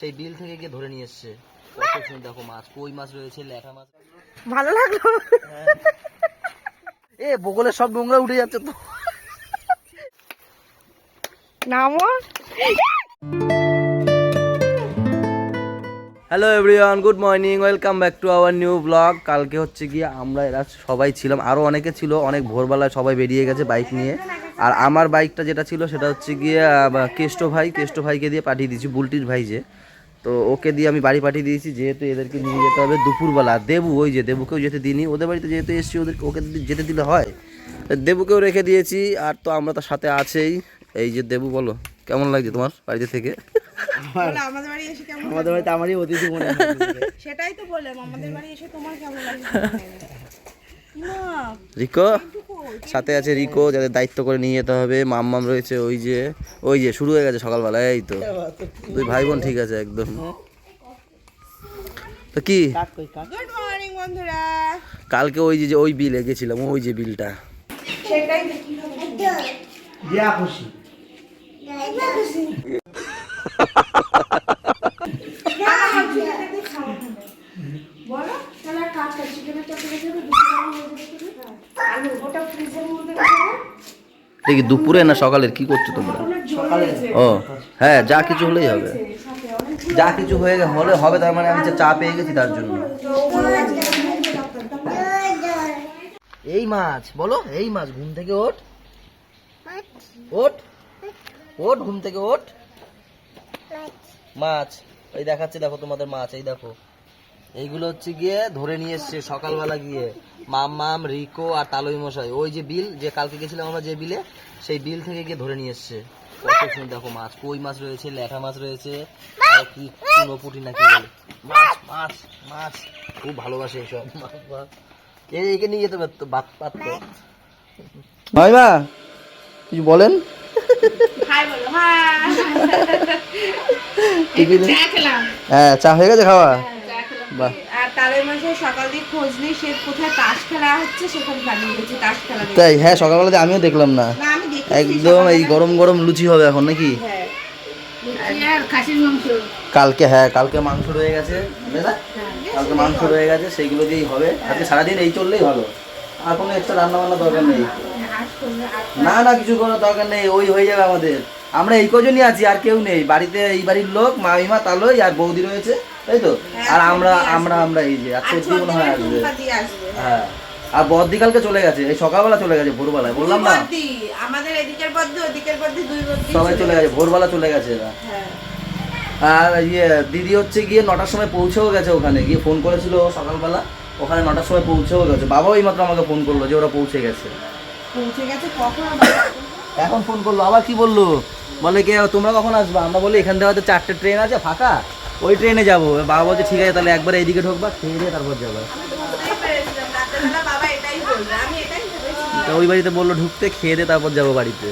সেই বিল থেকে গিয়ে ধরে নিয়ে এসছে। দেখো মাছ কই মাছ রয়েছে ল্যাঠা মাছ। ভালো লাগল। এ বগলের সব নোংরা উঠে যাচ্ছে তো। নামো। Hello everyone good morning welcome back to our new blog কালকে হচ্ছে গিয়ে আমরা এরা সবাই ছিলাম আরও অনেকে ছিল অনেক ভোরবেলায় সবাই বেরিয়ে গেছে বাইক নিয়ে। আর আমার বাইকটা যেটা ছিল সেটা হচ্ছে গিয়ে কেষ্ট ভাই কেষ্ট ভাইকে দিয়ে পাঠিয়ে দিয়েছি বুলটির ভাই যে। তো ওকে দিয়ে আমি বাড়ি পাঠিয়ে দিয়েছি যেহেতু এদেরকে নিয়ে যেতে হবে দুপুরবেলা। দেবু ওই যে দেবুকেও যেতে দিইনি ওদের বাড়িতে যেহেতু এসেছি ওদেরকে ওকে যেতে দিলে হয় তা দেবুকেও রেখে দিয়েছি আর তো আমরা তার সাথে আছেই। এই যে দেবু বলো কেমন লাগছে তোমার বাড়িতে থেকে? আমাদের বাড়ি এসে কেমন আমাদের বাড়িতে আমারই অতিথি মনে হয়। সেটাই তো বললাম আমাদের বাড়ি এসে তোমার কেমন লাগে না রিকো সাথে আছে রিকো যাদের দায়িত্ব করে নিয়ে যেতে হবে। মাম্মাম রয়েছে ওই যে ওই যে শুরু হয়ে গেছে সকালবেলা এই তো। দুই ভাই বোন ঠিক আছে একদম। তো কি? গুড মর্নিং বন্ধুরা। কালকে ওই যে যে ওই বিল গেছিলাম ওই যে বিলটা বলো। যাবে আলু ওটা ফ্রিজের মধ্যে দেখি দুপুরে না সকালের কি করছ তোমরা? ও হ্যাঁ যা কিছু হলেই হবে। যা কিছু হয়ে হলে হবে তার মানে আমি যে চা পেয়ে গেছি তার জন্য। এই মাছ বলো এই মাছ ঘুম থেকে ওঠ। ওঠ। ওঠ ঘুম থেকে ওঠ। মাছ এই দেখাচ্ছে দেখো তোমাদের মাছ এই দেখো। এইগুলো হচ্ছে গিয়ে ধরে নিয়ে এসছে সকালবেলা গিয়ে। মাম মাম রিকো আর তালই মশাই। ওই যে বিল যে কালকে গেছিলাম আমরা যে বিলে সেই বিল থেকে গিয়ে ধরে নিয়ে এসছে। কত সুন্দর দেখো মাছ কই মাছ রয়েছে ল্যাঠা মাছ রয়েছে আর কি চুনো পুটি নাকি বলে। মাছ মাছ মাছ। খুব ভালোবাসে মাছ। এই একে নিয়ে যেতে পারতো বাদ পারতো মাইমা কিছু বলেন? হ্যাঁ চা হয়ে গেছে খাওয়া? বাহ আর তালের মাঝে সকাল দিয়ে খোঁজ নেই সে কোথায় তাস খেলা হচ্ছে সেখানে দাঁড়িয়ে গেছি তাস খেলা তাই? হ্যাঁ সকালবেলাতে আমিও দেখলাম না। না আমি দেখি একদম এই গরম গরম লুচি হবে এখন নাকি? হ্যাঁ। আর খাসির মাংস। কালকে হ্যাঁ কালকে মাংস রয়ে গেছে দাদা কালকে মাংস রয়ে গেছে সেইগুলো দিয়েই হবে। আজকে সারাদিন এই চললেই ভালো। আর কোনো এক্সট্রা রান্না বান্না দরকার নেই। না না কিছু করার দরকার নেই ওই হয়ে যাবে আমাদের। আমরা এই কজনই আছি আর কেউ নেই। বাড়িতে এই বাড়ির লোক মামিমা তালই আর বৌদি রয়েছে। তাই তো? আর আমরা আমরা আমরা এই যে আর মনে হয় আসবে। হ্যাঁ। আর বদ্দি কালকে চলে গেছে এই সকালবেলা চলে গেছে ভোরবেলায়। বললাম না? আমাদের এদিকের বদ্দি ওদিকের বদ্দি দুই বদ্দি সবাই চলে গেছে ভোরবেলা চলে গেছে এরা। হ্যাঁ। আর ইয়ে দিদি হচ্ছে গিয়ে নটার সময় পৌঁছেও গেছে ওখানে গিয়ে ফোন করেছিল সকালবেলা। ওখানে নটার সময় পৌঁছেও গেছে। বাবাও এই মাত্র আমাকে ফোন করল যে ওরা পৌঁছে গেছে। পৌঁছে গেছে কখন এখন ফোন করল আবার কি বলল? বলে কি তোমরা কখন আসবা? আমরা বলি এখান থেকে হয়তো চারটে ট্রেন আছে ফাঁকা। ওই ট্রেনে যাব। বাবা বলছে, ঠিক আছে, তাহলে একবার এইদিকে ঢোকবা খেয়ে দিয়ে তারপর যাব। তো ওই বাড়িতে বলল, ঢুকতে, খেয়ে দিয়ে তারপর যাব বাড়িতে।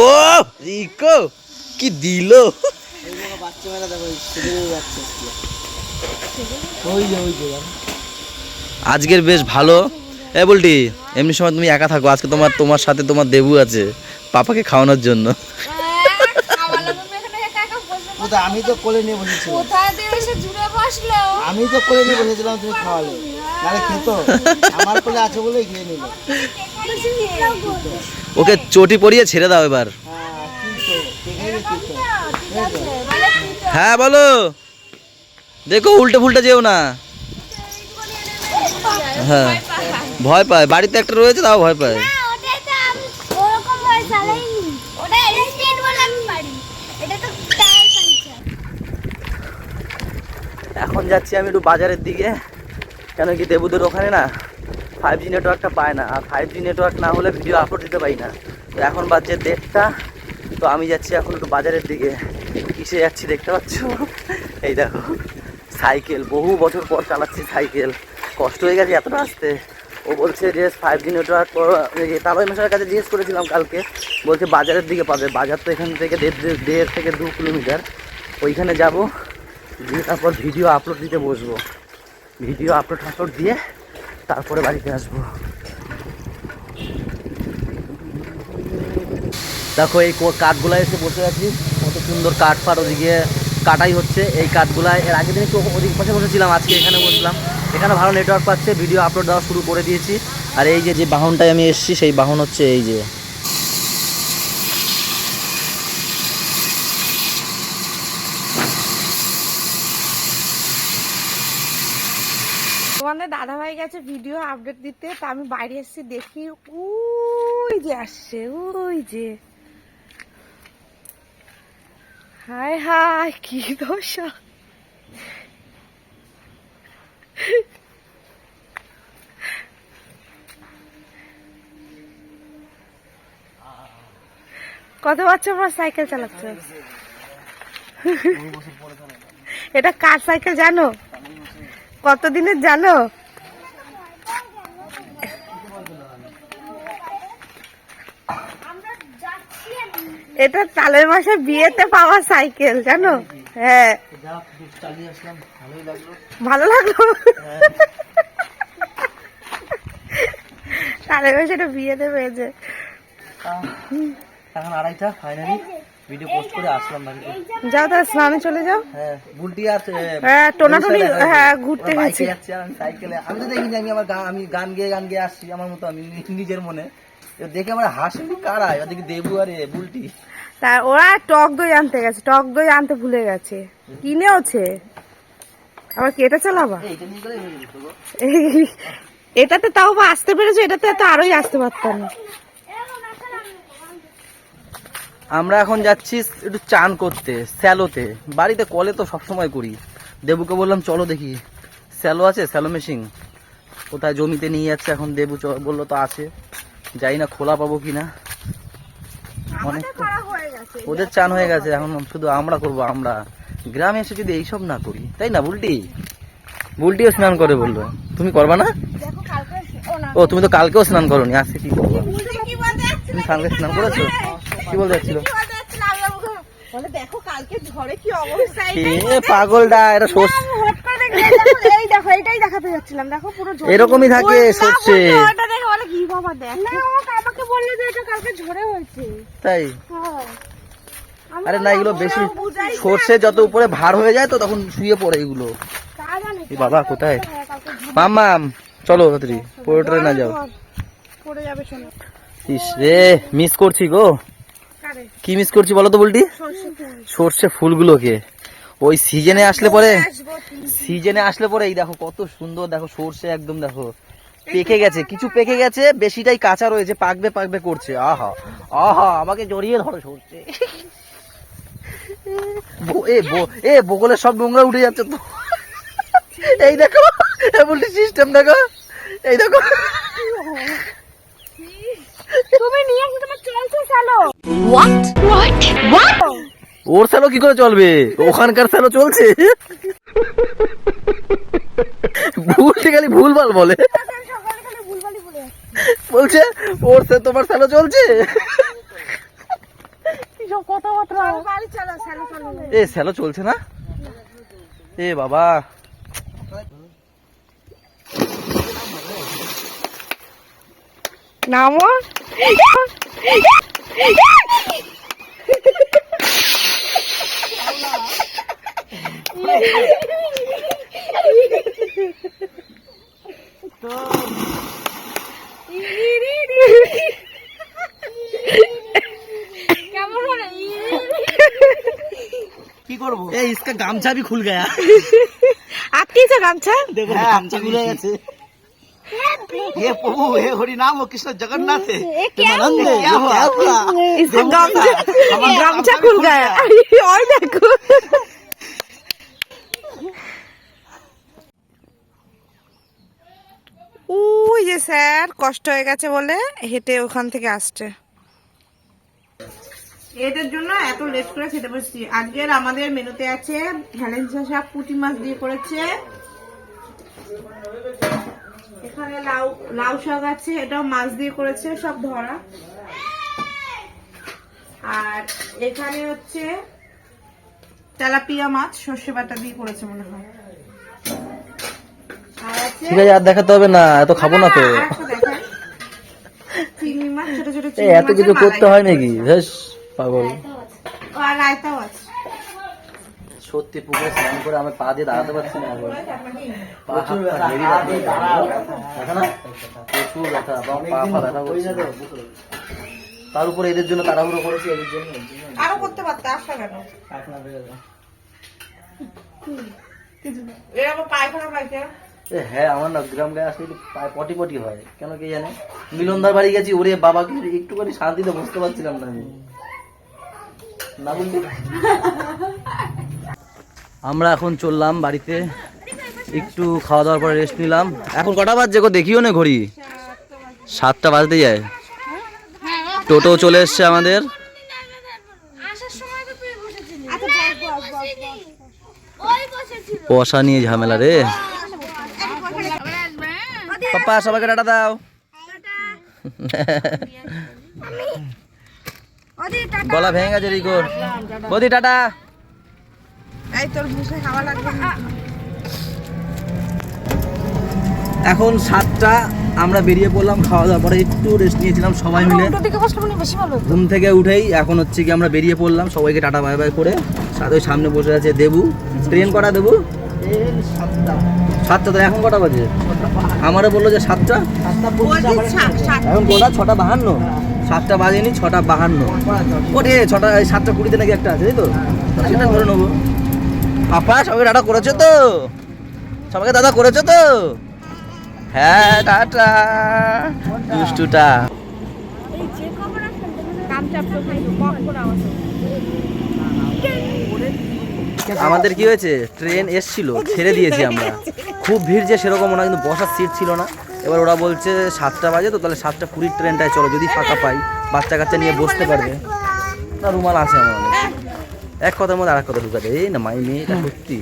ও, রিকো, কি দিল? আজকের বেশ ভালো। এ বলটি এমনি সময় তুমি একা থাকো আজকে তোমার তোমার সাথে তোমার দেবু আছে পাপাকে খাওয়ানোর জন্য। আমি তো কোলে নিয়ে বসেছিলাম। কোথায় দিয়ে এসে জুড়ে বসল? আমি তো কোলে নিয়ে বসেছিলাম তুমি খাওয়ালে। নাহলে খেত। আমার কোলে আছে বলে খেয়ে নিল। ওকে চটি পরিয়ে ছেড়ে দাও এবার। হ্যাঁ হ্যাঁ বলো। দেখো উল্টে ফুলটে যেও না। হ্যাঁ। ভয় পায় বাড়িতে একটা রয়েছে তাও ভয় পায়। এখন যাচ্ছি আমি একটু বাজারের দিকে কেন কি দেবুদের ওখানে না ফাইভ জি নেটওয়ার্কটা পায় না আর ফাইভ জি নেটওয়ার্ক না হলে ভিডিও আপলোড দিতে পারি না। তো এখন বাজছে দেড়টা তো আমি যাচ্ছি এখন একটু বাজারের দিকে। কিসে যাচ্ছি দেখতে পাচ্ছ? এই দেখো সাইকেল বহু বছর পর চালাচ্ছি সাইকেল। কষ্ট হয়ে গেছে এতটা আসতে। ও বলছে যে ফাইভ জি নেটওয়ার্ক তালয় মশাইয়ের কাছে জিজ্ঞেস করেছিলাম কালকে, বলছে বাজারের দিকে পাবে। বাজার তো এখান থেকে দেড় দেড়- থেকে দু কিলোমিটার। ওইখানে যাব দিয়ে তারপর ভিডিও আপলোড দিতে বসবো। ভিডিও আপলোড আপলোড দিয়ে তারপরে বাড়িতে আসব। দেখো এই কাঠগুলা এসে বসে আছি। কত সুন্দর কাঠ ফাট ওদিকে কাটাই হচ্ছে। এই কাঠগুলা, এর আগের দিন একটু ওদিক পাশে বসেছিলাম, আজকে এখানে বসলাম। এখানে ভালো নেটওয়ার্ক পাচ্ছে ভিডিও আপলোড দেওয়া শুরু করে দিয়েছি। আর এই যে যে বাহনটায় আমি এসেছি, সেই বাহন হচ্ছে এই যে। তোমাদের দাদা ভাই গেছে ভিডিও আপডেট দিতে, তা আমি বাইরে এসেছি দেখি, ওই যে আসছে, ওই যে। হায় হায়, কি দশা। কত বাচ্চা আমার সাইকেল চালাচ্ছে? এটা কার সাইকেল জানো? কতদিনের জানো? এটা তালের মাসে বিয়েতে পাওয়া সাইকেল জানো? হ্যাঁ। ভালো লাগল? তালের মাসে এটা বিয়েতে পেয়েছে। এখন আড়াইটা ফাইনালি ভিডিও পোস্ট করে আসলাম বাড়িতে যাও তাহলে স্নানে চলে যাও। হ্যাঁ বুলটি আর হ্যাঁ। টোনাটুনি হ্যাঁ ঘুরতে গেছি। যাচ্ছি আমি সাইকেলে। আমি তো দেখিনি আমি আমার গান আমি গান গেয়ে গান গেয়ে আসছি। আমার মতো আমি নিজের মনে। দেখে আমার কারা? ওদিকে দেবু আর বুলটি। তা ওরা টক দই আনতে গেছে টক দই আনতে ভুলে গেছে। কিনেওছে? আবার কি এটা চালাবা এটাতে তাও বা আসতে পেরেছ এটাতে তো আরোই আসতে পারতাম। না আমরা এখন যাচ্ছি একটু চান করতে স্যালোতে। বাড়িতে কলে তো সবসময় করি। দেবুকে বললাম চলো দেখি। স্যালো আছে স্যালো মেশিন। কোথায় জমিতে নিয়ে যাচ্ছে এখন দেবু বলল তো আছে। যাই না খোলা পাবো কিনা অনেক তো- ওদের চান হয়ে গেছে এখন শুধু আমরা করব আমরা। গ্রামে এসে যদি এইসব না করি তাই না বুলটি? বুলটিও স্নান করে বলল তুমি করবা না? ও তুমি তো কালকেও স্নান করনি আজকে কি করব? তুমি কালকে স্নান করেছ? কি বলতে যাচ্ছিল কি বলতে যাচ্ছিল? আমি ওকে- বলে দেখো কালকে ঝড়ে কি অবস্থা? পাগলটা এটা এই দেখো, দেখাতে যাচ্ছিলাম। দেখো পুরো এরকমই থাকে সর্ষে। ওটা দেখে বলে কি বাবা দেখ। না আমাকে আমাকে বললে যে এটা কালকে ঝড়ে হয়েছে। তাই? হ্যাঁ। আরে না এগুলো বেশি সর্ষে যত উপরে ভার হয়ে যায় তো তখন শুয়ে পড়ে এগুলো। বাবা কোথায়? মাম্মাম চলো তাড়াতাড়ি পোর্টারে না যাও। পড়ে যাবে শোনো। ইস রে মিস করছি গো। কি মিস করছি বলো তো বলটি? সর্ষে ফুল। সর্ষে ফুলগুলোকে। ওই সিজনে আসলে পরে সিজনে আসলে পরে এই দেখো কত সুন্দর দেখো সর্ষে একদম দেখো পেকে গেছে কিছু পেকে গেছে বেশিটাই কাঁচা রয়েছে পাকবে পাকবে করছে। আহা আহা আমাকে জড়িয়ে ধরো সর্ষে। বো- এ বো- এ বগলের সব নোংরা উঠে যাচ্ছে তো। এই দেখো বলছি সিস্টেম দেখো। এই দেখো। তুমি নিয়ে আসো তোমার চলছে চালো ওর স্যালো কি করে চলবে? ওখানকার স্যালো চলছে? ভুল খালি ভুলভাল বলে। সকালে খালি ভুলভালি বলে বলছে ওর সে তোমার স্যালো চলছে? এ স্যালো চলছে না? এ বাবা। নামো। কি করব? এই ইসকা গামছা ভি খুল গয়া। আতি গামছা? দেখো হ্যাঁ, গামছা খুলে গেছে। ये प्रभु हे हरि नाम हो कृष्ण जगन्नाथ है प्रेमानंद है ये क्या हुआ इसका गामछा गामछा खुल गया और देखो ওই যে স্যার কষ্ট হয়ে গেছে বলে হেঁটে ওখান থেকে আসছে এদের জন্য এত লেট করে খেতে বসছি আজকের আমাদের মেনুতে আছে ভ্যালেন্সা শাক পুঁটি মাছ দিয়ে করেছে এখানে লাউ লাউ শাক আছে এটাও মাছ দিয়ে করেছে সব ধরা। আর এখানে হচ্ছে তেলাপিয়া মাছ সর্ষে বাটা দিয়ে করেছে মনে হয়। ঠিক আছে আর দেখাতে হবে না এত খাব না তো। এত কিছু করতে হয় নাকি? বেশ পাগল। আর রায়তাও আছে। সত্যি পুকুরে স্নান করে আমি পা দিয়ে দাঁড়াতে পারছি না ব্যথা। প্রচুর ব্যথা। পা পা ব্যথা করছে। তার উপরে এদের জন্য তাড়াহুড়ো করেছি এদের জন্য আরও করতে পারতে আসা কেন? পায়খানা হ্যাঁ আমার না গ্রাম গায়ে আসলে একটু পটি পটি হয়। কেন কে জানে? মিলনদার বাড়ি গেছি ওরে বাবাকে একটুখানি শান্তিতে বসতে পারছিলাম না আমি। না বললি আমরা এখন চললাম বাড়িতে। একটু খাওয়া দাওয়ার পরে রেস্ট নিলাম। এখন কটা বাজছে গো? দেখিও না ঘড়ি। সাতটা বাজতে যায়। টোটো চলে এসছে আমাদের। পয়সা নিয়ে ঝামেলা রে। পাপা, সবাইকে টাটা দাও। গলা ভেঙে গেছে রিকোর বদি, টাটা। এই তোর মুখে খাওয়া লাগবে এখন সাতটা আমরা বেরিয়ে পড়লাম খাওয়া দাওয়ার পরে একটু রেস্ট নিয়েছিলাম সবাই মিলে। ঘুম থেকে উঠেই এখন হচ্ছে কি আমরা বেরিয়ে পড়লাম সবাইকে টাটা বাই বাই করে। সাথে সামনে বসে আছে দেবু। ট্রেন কটা দেবু? সাতটা তো এখন কটা বাজে? আমারও বলল যে সাতটা। এখন বলা ছটা বাহান্ন। সাতটা বাজেনি ছটা বাহান্ন। ওরে ছটা সাতটা কুড়িতে নাকি একটা আছে তাই তো? সেটা ধরে নেব। পাপা সবাই টাটা করেছ তো? সবাইকে দাদা করেছ তো? হ্যাঁ টাটা। দুষ্টুটা। আমাদের কি হয়েছে? ট্রেন এসছিল, ছেড়ে দিয়েছি আমরা। খুব ভিড় যে সেরকম না কিন্তু বসার সিট ছিল না। এবার ওরা বলছে সাতটা বাজে তো, তাহলে সাতটা কুড়ির ট্রেনটায় চলো, যদি ফাঁকা পাই বাচ্চা কাচ্চা নিয়ে বসতে পারবে। না, রুমাল আছে অনেক। এক কথার মধ্যে আর এক কথা ঢুকাতে এই না মাই মেয়েটা সত্যি।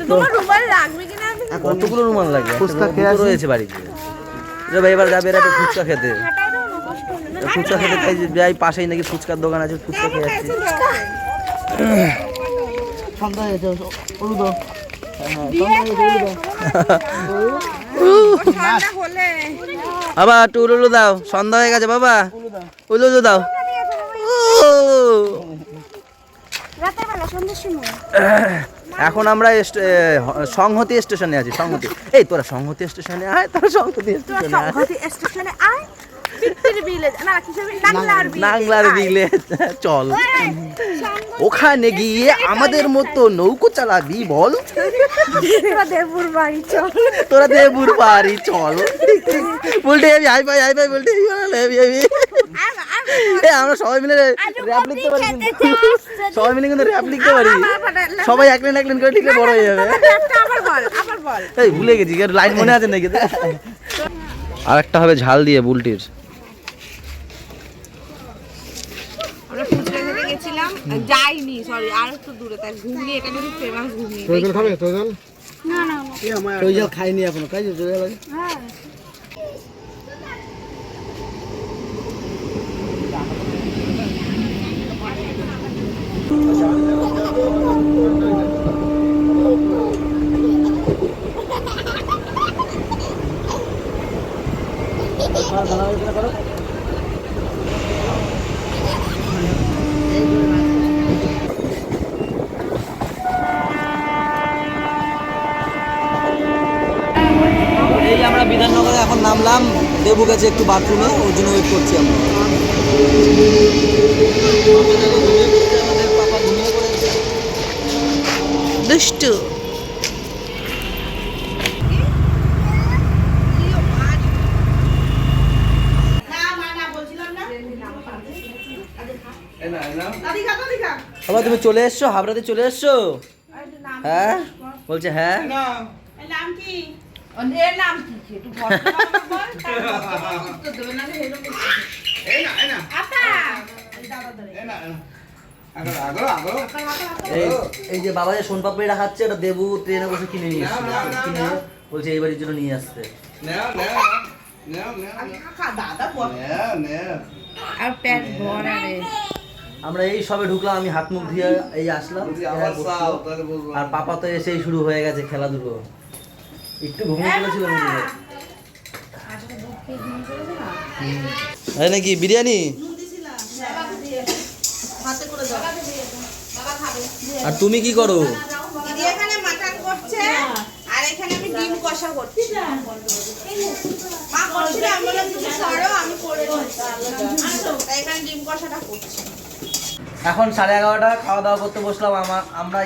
তোমার রুমাল লাগবে কিনা আমি কতগুলো রুমাল লাগে ফুচকা খেয়ে রয়েছে বাড়িতে। রে ভাই এবার যাবে এরা ফুচকা খেতে। ফুচকা খেতে তাই যাই পাশেই নাকি ফুচকার দোকান আছে ফুচকা খেয়ে যাচ্ছি বাবা একটু উলুলু দাও সন্ধ্যা হয়ে গেছে বাবা। উলুলু দাও। ও। রাতের বেলা সন্ধ্যের সময় এখন আমরা সংহতি স্টেশনে আছি সংহতি। এই তোরা সংহতি স্টেশনে আয় তোরা সংহতি স্টেশনে আয়। নাংলার বিলে চল। ওখানে গিয়ে আমাদের মতো নৌকো চালাবি বল। দেবুর বাড়ি চল। তোরা দেবুর বাড়ি চল। বলতে আই ভাই আই ভাই বলতে এ আমরা সবাই মিলে র্যাপ লিখতে পারি কিন্তু। সবাই মিলে কিন্তু র্যাপ লিখতে পারি। সবাই এক লাইন এক লাইন করে লিখলে বড় হয়ে যাবে। আবার বল আবার বল। এই ভুলে গেছি লাইন মনে আছে নাকি? আর একটা হবে ঝাল দিয়ে বুলটির। আমরা ফুচকা খেতে গেছিলাম যাইনি সরি আর একটু দূরে তাই ঘুগনি এটা কিন্তু ফেমাস ঘুগনি তোজল খাবে? তোজল না না। তোজল খাইনি এখনও। খাইছো? তোজল আগে? হ্যাঁ এই আমরা বিধাননগরে এখন নামলাম, দেবু গেছে একটু বাথরুমে ওর জন্য ওয়েট করছি আমরা। দুষ্টু। বাবা তুমি চলে এসছো? হাবড়াতে চলে এসছো? হ্যাঁ? বলছে হ্যাঁ। এই এই যে বাবা যে সোনপাপড়িটা খাচ্ছে এটা দেবু ট্রেনে বসে কিনে নিয়ে কিনে বলছে এই বাড়ির জন্য নিয়ে আসতে। দাদা আর প্যাট ভরা রে। আমরা এই সবে ঢুকলাম আমি হাত মুখ ধুয়ে এই আসলাম। আর পাপা তো এসেই শুরু হয়ে গেছে খেলাধুলো। একটু ঘুমিয়ে গেছিল তাই নাকি বিরিয়ানি? আর তুমি কি করো? আমি করে এখানে ডিম কষাটা করছি। এখন সাড়ে এগারোটা খাওয়া দাওয়া করতে বসলাম আমার আমরা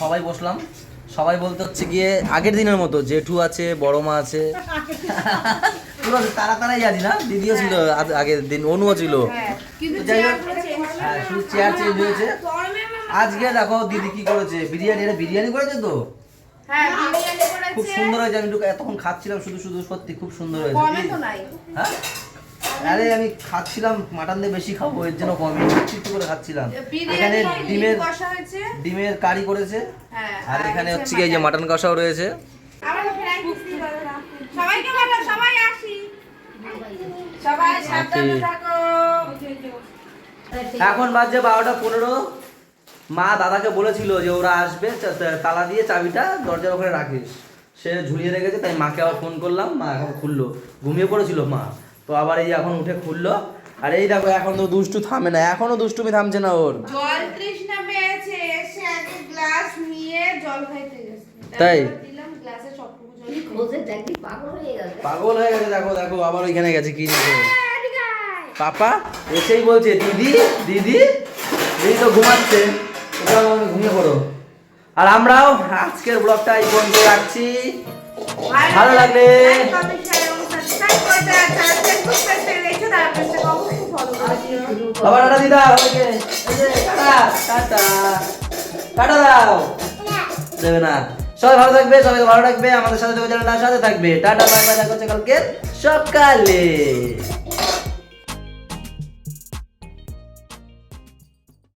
সবাই বসলাম। সবাই বলতে হচ্ছে গিয়ে আগের দিনের মতো জেঠু আছে বড় মা আছে। পুরো তারা তারাই আছি না দিদিও ছিল আগের দিন অনুও ছিল। হোক, হ্যাঁ শুধু চেয়ার চেঞ্জ হয়েছে। আজকে দেখো দিদি কি করেছে বিরিয়ানি এটা বিরিয়ানি করেছে তো? হ্যাঁ খুব সুন্দর হয়েছে আমি একটু এতক্ষণ খাচ্ছিলাম শুধু শুধু সত্যি খুব সুন্দর হয়েছে হ্যাঁ? আরে আমি খাচ্ছিলাম মাটন দিয়ে বেশি খাব এর জন্য কম একটু করে খাচ্ছিলাম। এখানে ডিমের কষা হয়েছে? ডিমের কারি করেছে। হ্যাঁ আর এখানে হচ্ছে কি যে মাটন। কষাও রয়েছে। সবাইকে বলো সবাই আসি। সবাই সাবধানে থাকো। এখন বাজছে বারোটা পনেরো। মা দাদাকে বলেছিল যে ওরা আসবে তালা দিয়ে চাবিটা দরজার ওখানে রাখিস। সে ঝুলিয়ে রেখেছে তাই মাকে আবার ফোন করলাম মা এখন খুললো। ঘুমিয়ে পড়েছিল মা। তো আবার এই এখন উঠে খুললো। আর এই দেখো এখন তো দুষ্টু থামে না এখনও দুষ্টুমি থামছে না ওর। জল তৃষ্ণা পেয়েছে এসে আগে গ্লাস নিয়ে জল খাইতে গেছে। তাই? দিলাম গ্লাসে সবটুকু জল পাগল হয়ে গেছে। দেখো দেখো আবার ওইখানে গেছে কি নিয়ে পাপা এসেই বলছে দিদি দিদি দিদি তো ঘুমাচ্ছে ঘুমিয়ে পড়ো। আর আমরাও আজকের ব্লগটা এই পর্যন্ত রাখছি। ভালো লাগলে টাটা টাটা। দাও। না। সবাই ভালো থাকবে সবাই ভালো রাখবে, আমাদের সাথে সাথে থাকবে। টাটা, বাই বাই, দেখা হচ্ছে কালকে সকালে।